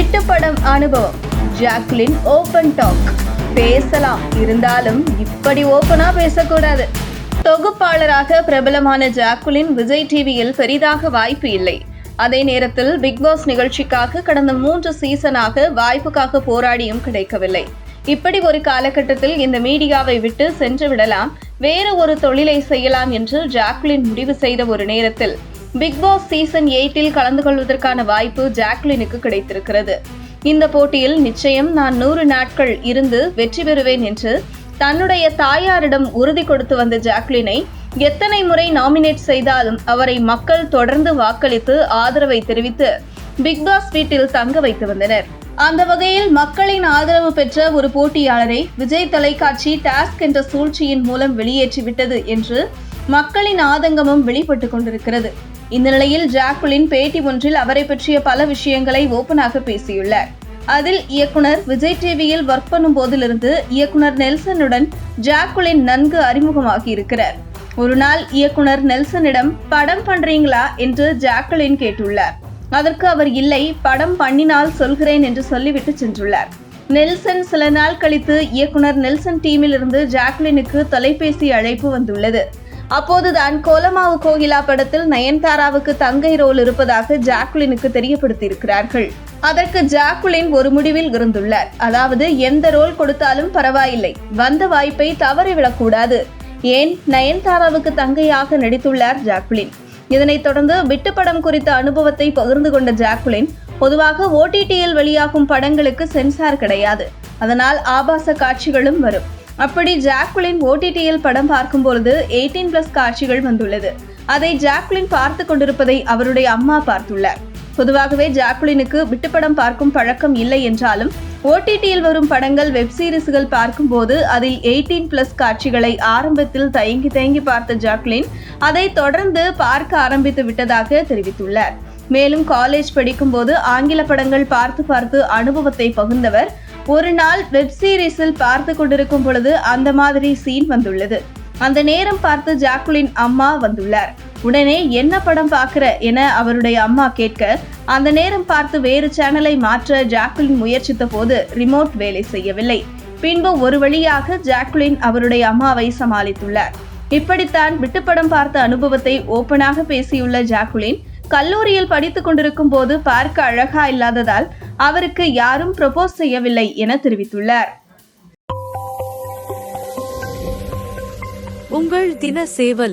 விட்டுப்படம் அனுபவம். Jacqueline open talk பேசலாம். இருந்தாலும் இப்படி ஓபனா பேசக்கூடாது. தொகுப்பாளராக பிரபலமான ஜாக்குலின் விஜய் டிவியில் பெரிதாக வாய்ப்பு இல்லை. அதே நேரத்தில் பிக் பாஸ் நிகழ்ச்சிக்காக கடந்த மூன்று சீசனாக வாய்ப்புக்காக போராடியும் கிடைக்கவில்லை. இப்படி ஒரு காலகட்டத்தில் இந்த மீடியாவை விட்டு சென்று விடலாம். வேறு ஒரு தொழிலை செய்யலாம் என்று ஜாக்லின் முடிவு செய்த ஒரு நேரத்தில் பிக் பாஸ் சீசன் எயிட்டில் கலந்து கொள்வதற்கான வாய்ப்பு ஜாக்லினுக்கு கிடைத்திருக்கிறது. இந்த போட்டியில் நிச்சயம் நான் நூறு நாட்கள் இருந்து வெற்றி பெறுவேன் என்று தன்னுடைய தாயாரிடம் உறுதி கொடுத்து வந்த ஜாக்லினை எத்தனை முறை நாமினேட் செய்தாலும் அவரை மக்கள் தொடர்ந்து வாக்களித்து ஆதரவை தெரிவித்து பிக் பாஸ் வீட்டில் தங்க வைத்து வந்தனர். அந்த வகையில் மக்களின் ஆதரவு பெற்ற ஒரு போட்டியாளரை விஜய் தொலைக்காட்சி டாஸ்க் என்ற சூழ்ச்சியின் மூலம் வெளியேற்றிவிட்டது என்று மக்களின் ஆதங்கமும் வெளிப்பட்டு கொண்டிருக்கிறது. இந்த நிலையில் ஜாக்குலின் பேட்டி ஒன்றில் அவரை பற்றிய பல விஷயங்களை ஓப்பனாக பேசியுள்ளார். அதில் இயக்குனர் விஜய் டிவியில் ஒர்க் பண்ணும் போதிலிருந்து இயக்குனர் நெல்சனுடன் ஜாக்குலின் நன்கு அறிமுகமாகி இருக்கிறார் ஒரு நாள் இயக்குனர் நெல்சனிடம் படம் பண்றீங்களா? என்று ஜாக்குலின் கேட்டுள்ளார். அதற்கு அவர் இல்லை படம் பண்ணினால் சொல்கிறேன் என்று சொல்லிவிட்டு சென்றுள்ளார். நெல்சன் சில நாள் கழித்து இயக்குனர் நெல்சன் டீமில் இருந்து ஜாக்லினுக்கு தொலைபேசி அழைப்பு வந்துள்ளது. அப்போதுதான் கோலமாவு கோகிலா படத்தில் நயன்தாராவுக்கு தங்கை ரோல் இருப்பதாக ஜாக்குலினுக்கு தெரியப்படுத்தியிருக்கிறார்கள். அதற்கு ஜாக்குலின் ஒரு முடிவில் இருந்துள்ளார். அதாவது எந்த ரோல் கொடுத்தாலும் பரவாயில்லை. வந்த வாய்ப்பை தவறிவிடக்கூடாது. ஏன்? நயன்தாராவுக்கு தங்கையாக நடித்துள்ளார் ஜாக்குலின். இதனைத் தொடர்ந்து விட்டு படம் குறித்த அனுபவத்தை பகிர்ந்து கொண்ட ஜாக்குலின் பொதுவாக ஓடிடியில் வெளியாகும் படங்களுக்கு சென்சார் கிடையாது. அதனால் ஆபாச காட்சிகளும் வரும். அப்படி ஜாக்குலின் ஓடிடியில் படம் பார்க்கும் பொழுது எயிட்டீன் பிளஸ் காட்சிகள் வந்துள்ளது. அதை ஜாக்குலின் பார்த்து கொண்டிருப்பதை அவருடைய அம்மா பார்த்துள்ளார். பொதுவாகவே ஜாக்குலினுக்கு விட்டுப்படம் பார்க்கும் பழக்கம் இல்லை என்றாலும் ஓடிடியில் வரும் படங்கள் வெப் சீரிஸ்கள் பார்க்கும்போது அதில் எயிட்டீன் பிளஸ் காட்சிகளை ஆரம்பத்தில் தயங்கி தயங்கி பார்த்த ஜாக்லின் அதை தொடர்ந்து பார்க்க ஆரம்பித்து விட்டதாக தெரிவித்துள்ளார். மேலும் காலேஜ் படிக்கும்போது ஆங்கில படங்கள் பார்த்து பார்த்து அனுபவத்தை பகிர்ந்தவர் ஒரு நாள் வெப் சீரிஸில் பார்த்து கொண்டிருக்கும் பொழுது அந்த மாதிரி சீன் வந்துள்ளது. அந்த நேரம் பார்த்து ஜாக்குலின் அம்மா வந்துள்ளார். உடனே என்ன படம் பார்க்கிற என அவருடைய அம்மா கேட்க அந்த நேரம் பார்த்து வேறு சேனலை மாற்ற ஜாக்குலின் முயற்சித்த போது ரிமோட் வேலை செய்யவில்லை. பின்பு ஒரு வழியாக ஜாக்குலின் அவருடைய அம்மாவை சமாளித்துள்ளார். இப்படித்தான் விட்டுப்படம் பார்த்த அனுபவத்தை ஓப்பனாக பேசியுள்ள ஜாக்குலின் கல்லூரியில் படித்துக் கொண்டிருக்கும் போது பார்க்க அழகா இல்லாததால் அவருக்கு யாரும் ப்ரொபோஸ் செய்யவில்லை என தெரிவித்துள்ளார். உங்கள் தின சேவல்